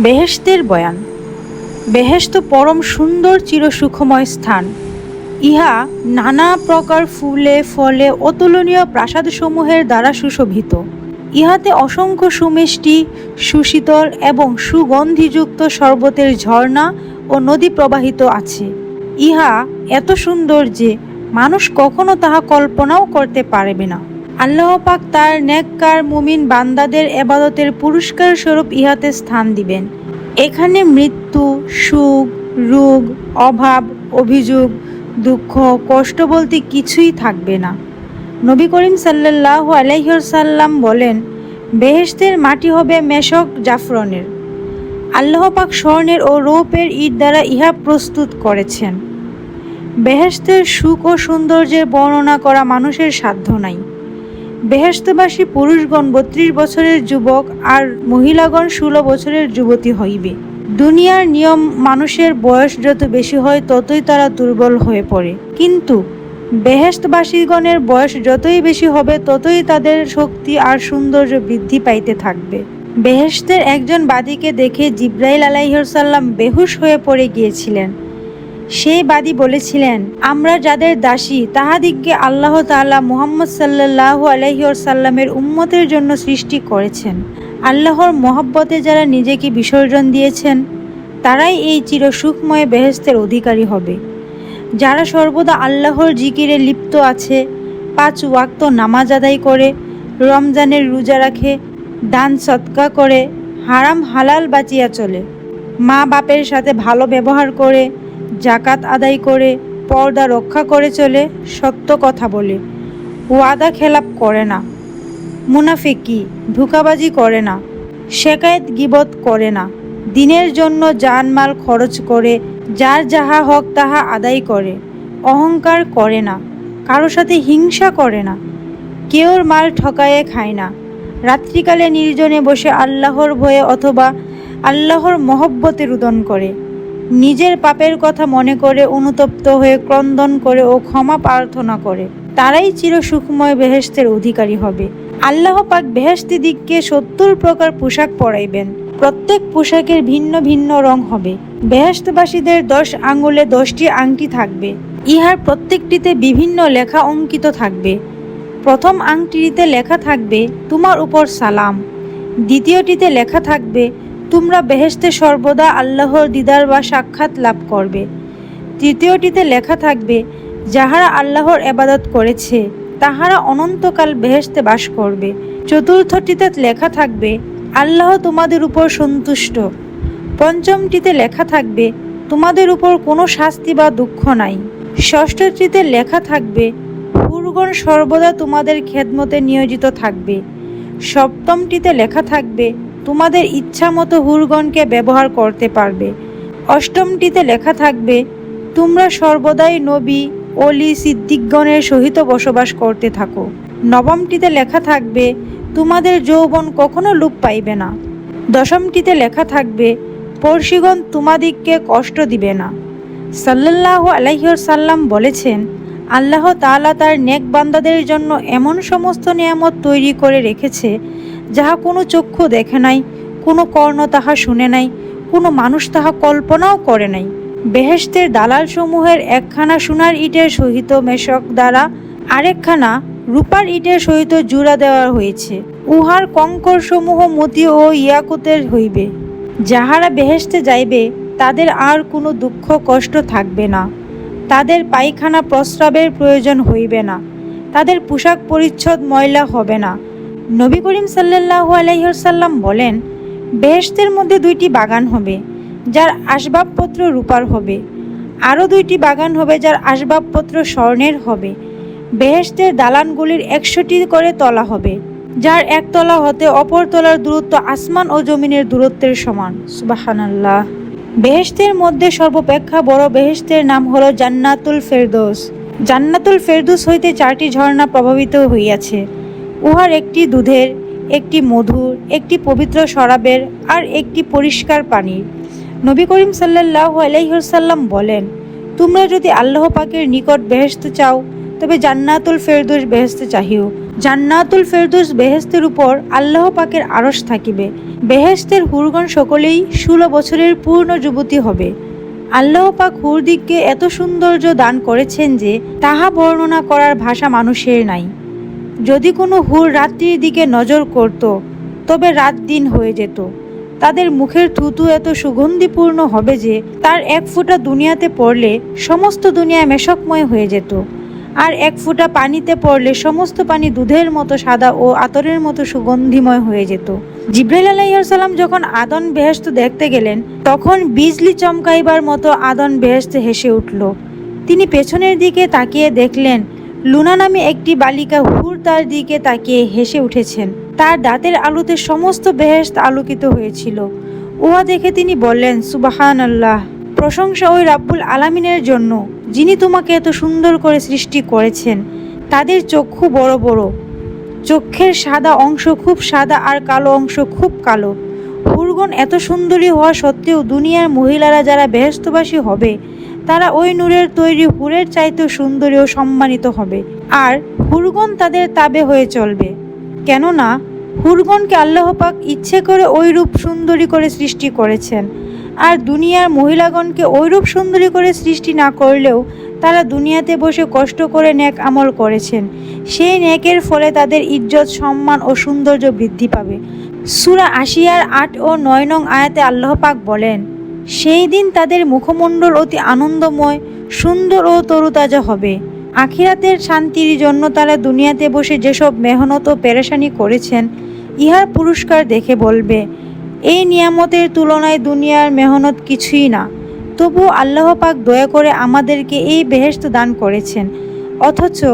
বেহেশতের বয়ান। বেহেস্ত পরম সুন্দর চিরসুখময় স্থান। ইহা নানা প্রকার ফুলে, ফলে অতুলনীয় প্রাসাদসমূহের দ্বারা সুশোভিত। ইহাতে অসংখ্য সুমিষ্টি, সুশীতল এবং সুগন্ধিযুক্ত শরবতের ঝর্ণা ও নদী প্রবাহিত আছে। ইহা এত সুন্দর যে মানুষ কখনো তাহা কল্পনাও করতে পারবে না। আল্লাহ পাক তার নেককার মুমিন বান্দাদের এবাদতের পুরস্কার স্বরূপ ইহাতে স্থান দিবেন। এখানে মৃত্যু, সুখ, রোগ, অভাব, অভিযোগ, দুঃখ, কষ্ট বলতে কিছুই থাকবে না। নবী করিম সাল্লাহ আলাইসাল্লাম বলেন, বেহেশতের মাটি হবে মেশক জাফরনের। আল্লাহ পাক স্বর্ণের ও রৌপের ইট দ্বারা ইহা প্রস্তুত করেছেন। বেহেশতের সুখ ও সৌন্দর্যের বর্ণনা করা মানুষের সাধ্য নাই। বেহেশতবাসী পুরুষগণ বত্রিশ বছরের যুবক আর মহিলাগণ ষোলো বছরের যুবতী হইবে। দুনিয়ার নিয়ম মানুষের বয়স যত বেশি হয়, ততই তারা দুর্বল হয়ে পড়ে। কিন্তু বেহেশতবাসীগণের বয়স যতই বেশি হবে, ততই তাদের শক্তি আর সৌন্দর্য বৃদ্ধি পাইতে থাকবে। বেহেশতের একজন বাদীকে দেখে জিব্রাইল আলাইহসাল্লাম বেহুশ হয়ে পড়ে গিয়েছিলেন। সেই বাদী বলেছিলেন, আমরা যাদের দাসী, তাহাদিগকে আল্লাহ তাআলা মুহাম্মদ সাল্লাহ আলহিসাল্লামের উম্মতের জন্য সৃষ্টি করেছেন। আল্লাহর মহব্বতে যারা নিজেকে বিসর্জন দিয়েছেন, তারাই এই চিরসুখময় বেহেস্তের অধিকারী হবে। যারা সর্বদা আল্লাহর জিকিরে লিপ্ত আছে, পাঁচ ওয়াক্ত নামাজ আদায় করে, রমজানের রোজা রাখে, দান সৎকা করে, হারাম হালাল বাঁচিয়া চলে মা বাপের সাথে ভালো ব্যবহার করে জাকাত আদায় করে, পর্দা রক্ষা করে চলে, সত্য কথা বলে। ওয়াদা খেলাপ করে না। মুনাফিকি ধোকাবাজি করে না। শেকায়েত গিবত করে না। দিনের জন্য জানমাল খরচ করে, যার যাহা হক তাহা আদায় করে। অহংকার করে না। কারও সাথে হিংসা করে না। কেউর মাল ঠকায়ে খায় না। রাত্রিকালে নির্জনে বসে আল্লাহর ভয়ে অথবা আল্লাহর মহব্বতে রুদন করে। নিজের পাপের কথা মনে করে অনুতপ্ত হয়ে ক্রন্দন করে ও ক্ষমা প্রার্থনা করে। তারাই চিরসুখময় বেহেস্তের অধিকারী হবে। আল্লাহ পাক বেহেস্তি দিককে সত্তর প্রকার পোশাক পরাইবেন। প্রত্যেক পোশাকের ভিন্ন ভিন্ন রং হবে। বেহেস্তবাসীদের দশ আঙ্গুলে দশটি আংটি থাকবে। ইহার প্রত্যেকটিতে বিভিন্ন লেখা অঙ্কিত থাকবে। প্রথম আংটিতে লেখা থাকবে, তোমার উপর সালাম। দ্বিতীয়টিতে লেখা থাকবে তোমরা বেহেস্তে সর্বদা আল্লাহর দিদার বা সাক্ষাৎ লাভ করবে। তৃতীয়টিতে লেখা থাকবে, যাহারা আল্লাহর এবাদত করেছে, তাহারা অনন্তকাল বেহেস্তে বাস করবে। চতুর্থটিতে লেখা থাকবে, আল্লাহ তোমাদের উপর সন্তুষ্ট। পঞ্চমটিতে লেখা থাকবে, তোমাদের উপর কোনো শাস্তি বা দুঃখ নাই। ষষ্ঠটিতে লেখা থাকবে হুরগণ সর্বদা তোমাদের খেদমতে নিয়োজিত থাকবে। সপ্তমটিতে লেখা থাকবে তোমাদের ইচ্ছা মতো হুরগণকে ব্যবহার করতে পারবে। অষ্টমটিতে লেখা থাকবে, তোমরা সর্বদাই নবী অলি সিদ্দিকগণের সহিত বসবাস করতে থাকো। নবমটিতে লেখা থাকবে, তোমাদের যৌবন কখনো লোপ পাইবে না। দশমটিতে লেখা থাকবে, পড়শিগণ তোমাদিগকে কষ্ট দিবে না। সাল্লাহ আলাইহর সাল্লাম বলেছেন, আল্লাহ তাআলা তার নেক বান্দাদের জন্য এমন সমস্ত নিয়ামত তৈরি করে রেখেছে যাহা কোনো চক্ষু দেখে নাই, কোনো কর্ণ তাহা শুনে নাই, কোনো মানুষ তাহা কল্পনাও করে নাই। বেহেস্তের দালাল সমূহের একখানা সোনার ইটের সহিত মেশক দ্বারা আরেকখানা রূপার ইটের সহিত জুড়া দেওয়া হয়েছে। উহার কঙ্কর সমূহ মতি ও ইয়াকুতের হইবে। যাহারা বেহেস্তে যাইবে, তাদের আর কোনো দুঃখ কষ্ট থাকবে না। তাদের পায়খানা প্রস্রাবের প্রয়োজন হইবে না। তাদের পোশাক পরিচ্ছদ ময়লা হবে না। নবী করিম সাল্লাহ আলাইসাল্লাম বলেন বেহেস্তের মধ্যে দুইটি বাগান হবে, যার আসবাবপত্র রূপার হবে। আরও দুইটি বাগান হবে যার আসবাবপত্র স্বর্ণের হবে। বেহেস্তের দালানগুলির একশোটি করে তলা হবে, যার এক তলা হতে অপর তলার দূরত্ব আসমান ও জমিনের দূরত্বের সমান। সুবাহানাল্লাহ। বেহেস্তের মধ্যে সর্বাপেক্ষা বড় বেহেস্তের নাম হলো জান্নাতুল ফেরদৌস। জান্নাতুল ফেরদৌস হইতে চারটি ঝর্ণা প্রভাবিত হইয়াছে। উহার একটি দুধের, একটি মধুর, একটি পবিত্র শরাবের আর একটি পরিষ্কার পানির। নবী করিম সাল্লাহ আলাইসাল্লাম বলেন, তোমরা যদি আল্লাহ পাকের নিকট বেহেস্ত চাও, তবে জান্নাতুল ফেরদৌস বেহেস্তে চাহিও। জান্নাতুল ফেরদৌস বেহেস্তের উপর আল্লাহ পাকের আরশ থাকিবে। বেহেস্তের হুরগণ সকলেই ষোলো বছরের পূর্ণ যুবতী হবে। আল্লাহ পাক হুরদিককে এত সৌন্দর্য দান করেছেন যে তাহা বর্ণনা করার ভাষা মানুষের নাই। যদি কোনো হুর রাত্রির দিকে নজর করত, তবে রাত দিন হয়ে যেত। তাদের মুখের থুতু এত সুগন্ধিপূর্ণ হবে যে, তার এক ফোঁটা দুনিয়াতে পড়লে সমস্ত দুনিয়া মেশকময় হয়ে যেত। আর এক ফোঁটা পানিতে পড়লে সমস্ত পানি দুধের মতো সাদা ও আতরের মতো সুগন্ধিময় হয়ে যেত। জিব্রাইল আলাইসাল্লাম যখন আদন বেহেস্ত দেখতে গেলেন, তখন বিজলি চমকাইবার মতো আদন বেহেস্তে হেসে উঠল। তিনি পেছনের দিকে তাকিয়ে দেখলেন লুনা নামে একটি বালিকা হুর তার দিকে তাকিয়ে হেসে উঠেছেন। তার দাঁতের আলোতে সমস্ত বেহেস্ত আলোকিত হয়েছিল। উহা দেখে তিনি বললেন সুবাহান আল্লাহ প্রশংসা ওই রাব্বুল আলামিনের জন্য, যিনি তোমাকে এত সুন্দর করে সৃষ্টি করেছেন। তাদের চক্ষু বড় বড়। চক্ষের সাদা অংশ খুব সাদা আর কালো অংশ খুব কালো। হুরগণ এত সুন্দরী হওয়া সত্ত্বেও দুনিয়ার মহিলারা যারা বেহস্তবাসী হবে তারা ওই নূরের তৈরি হুরের চাইতেও সুন্দরী ও সম্মানিত হবে। আর হুরগণ তাদের তাবে হয়ে চলবে। কেননা, হুরগণকে আল্লাহ পাক ইচ্ছে করে ওই রূপ সুন্দরী করে সৃষ্টি করেছেন। আর দুনিয়ার মহিলাগণকে ওইরূপ সুন্দরী করে সৃষ্টি না করলেও তারা দুনিয়াতে বসে কষ্ট করে ন্যাক আমল করেছেন। সেই ন্যাকের ফলে তাদের ইজ্জত, সম্মান ও সৌন্দর্য বৃদ্ধি পাবে। সুরা আশিয়ার আট ও নয় নং আয়াতে আল্লাহ পাক বলেন সেই দিন তাদের মুখমণ্ডল অতি আনন্দময়, সুন্দর ও তরুতাজা হবে। আখিরাতের শান্তির জন্য তারা দুনিয়াতে বসে যেসব মেহনত ও পেরেশানি করেছেন, ইহার পুরস্কার দেখে বলবে, এই নিয়ামতের তুলনায় দুনিয়ার মেহনত কিছুই না। তবু আল্লাহ পাক দয়া করে আমাদেরকে এই বেহেস্ত দান করেছেন। অথচ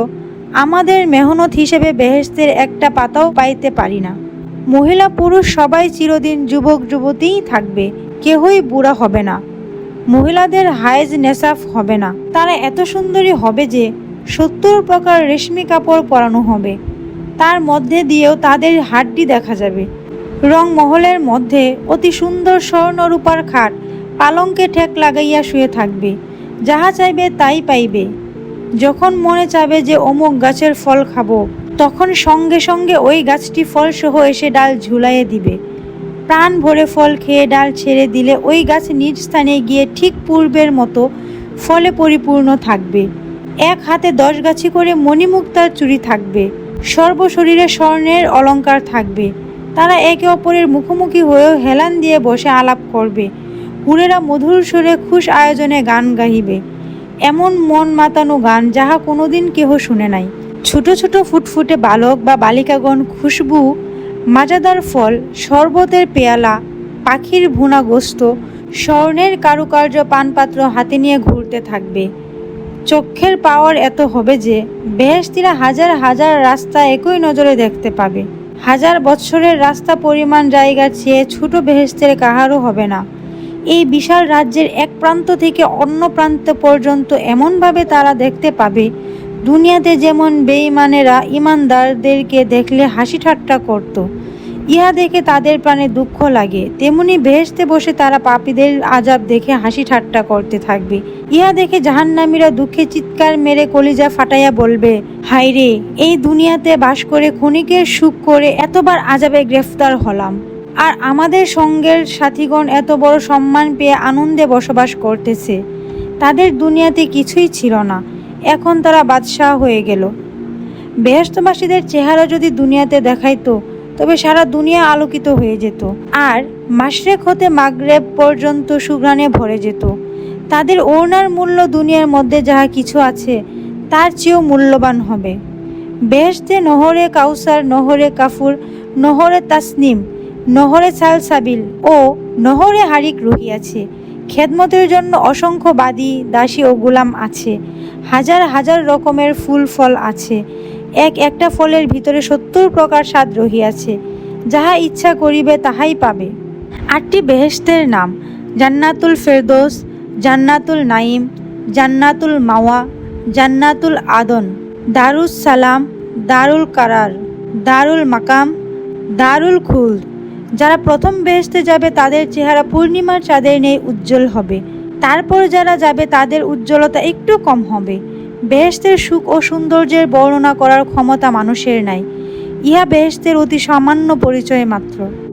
আমাদের মেহনত হিসেবে বেহেস্তের একটা পাতাও পাইতে পারি না। মহিলা পুরুষ সবাই চিরদিন যুবক যুবতীই থাকবে। কেহই বুড়া হবে না। মহিলাদের হাইজ নেশাফ হবে না। তারা এত সুন্দরী হবে যে সত্তর প্রকার রেশমি কাপড় পরানো হবে। তার মধ্যে দিয়েও তাদের হাড্ডি দেখা যাবে। রং মহলের মধ্যে অতি সুন্দর স্বর্ণরূপার খাট পালঙ্কে ঠেক লাগাইয়া শুয়ে থাকবে। যাহা চাইবে তাই পাইবে। যখন মনে চাবে যে অমুক গাছের ফল খাব, তখন সঙ্গে সঙ্গে ওই গাছটি ফলসহ এসে ডাল ঝুলাইয়ে দিবে। প্রাণ ভরে ফল খেয়ে ডাল ছেড়ে দিলে ওই গাছ নিজ স্থানে গিয়ে ঠিক পূর্বের মতো ফলে পরিপূর্ণ থাকবে। এক হাতে দশ গাছি করে মণিমুক্তার চুরি থাকবে। সর্বশরীরে স্বর্ণের অলংকার থাকবে। তারা একে অপরের মুখোমুখি হয়েও হেলান দিয়ে বসে আলাপ করবে। হুরেরা মধুর সুরে খুশ আয়োজনে গান গাহিবে। এমন মন মাতানো গান যাহা কোনোদিন কেহ শুনে নাই। ছোট ছোট ফুটফুটে বালক বা বালিকাগণ খুশবু মাজাদার ফল, শরবতের পেয়ালা, পাখির ভুনা গোস্ত, স্বর্ণের কারুকার্য পানপাত্র হাতে নিয়ে ঘুরতে থাকবে। চক্ষের পাওয়ার এত হবে যে বেহেস্তিরা হাজার হাজার রাস্তা একই নজরে দেখতে পাবে। হাজার বৎসরের রাস্তা পরিমাণ জায়গার চেয়ে ছোট বেহেস্তের কাহারও হবে না। এই বিশাল রাজ্যের এক প্রান্ত থেকে অন্য প্রান্ত পর্যন্ত এমনভাবে তারা দেখতে পাবে। দুনিয়াতে যেমন বেঈমানেরা ইমানদারদেরকে দেখলে হাসি ঠাট্টা করত। ইহা দেখে তাদের প্রাণে দুঃখ লাগে। তেমনি বেহেস্তে বসে তারা পাপীদের আজাব দেখে হাসি ঠাট্টা করতে থাকবে। ইহা দেখে জাহান্নামীরা দুঃখে চিৎকার মেরে কলিজা ফাটাইয়া বলবে হাইরে এই দুনিয়াতে বাস করে ক্ষণিকের সুখ করে এতবার আজাবে গ্রেফতার হলাম। আর আমাদের সঙ্গের সাথীগণ এত বড় সম্মান পেয়ে আনন্দে বসবাস করতেছে। তাদের দুনিয়াতে কিছুই ছিল না। এখন তারা বাদশাহ হয়ে গেল। বেহস্তবাসীদের চেহারা যদি দুনিয়াতে দেখাইতো তবে সারা দুনিয়া আলোকিত হয়ে যেত। আর মাসরেক হতে মাগরেব পর্যন্ত সুগ্রানে ভরে যেত। তাদের ওড়নার মূল্য দুনিয়ার মধ্যে যাহা কিছু আছে, তার চেয়েও মূল্যবান হবে। বেহেস্তে নহরে কাউসার, নহরে কাফুর, নহরে তাসনিম, নহরে সালসাবিল ও নহরে হারিক রহিয়াছে খেদমতের জন্য অসংখ্য বাদী, দাসী ও গুলাম আছে। হাজার হাজার রকমের ফুল ফল আছে। এক একটা ফলের ভিতরে সত্তর প্রকার স্বাদ রহিয়াছে, যাহা ইচ্ছা করিবে তাহাই পাবে। আটটি বেহেস্তের নাম, জান্নাতুল ফেরদোস, জান্নাতুল নাইম জান্নাতুল মাওয়া, জান্নাতুল আদন, দারুস সালাম, দারুল কারার, দারুল মাকাম, দারুল খুলদ যারা প্রথম বেহেস্তে যাবে তাদের চেহারা পূর্ণিমার চাঁদের নেই উজ্জ্বল হবে। তারপর যারা যাবে তাদের উজ্জ্বলতা একটু কম হবে। বেহেস্তের সুখ ও সৌন্দর্যের বর্ণনা করার ক্ষমতা মানুষের নাই। ইহা বেহেস্তের অতি সামান্য পরিচয় মাত্র।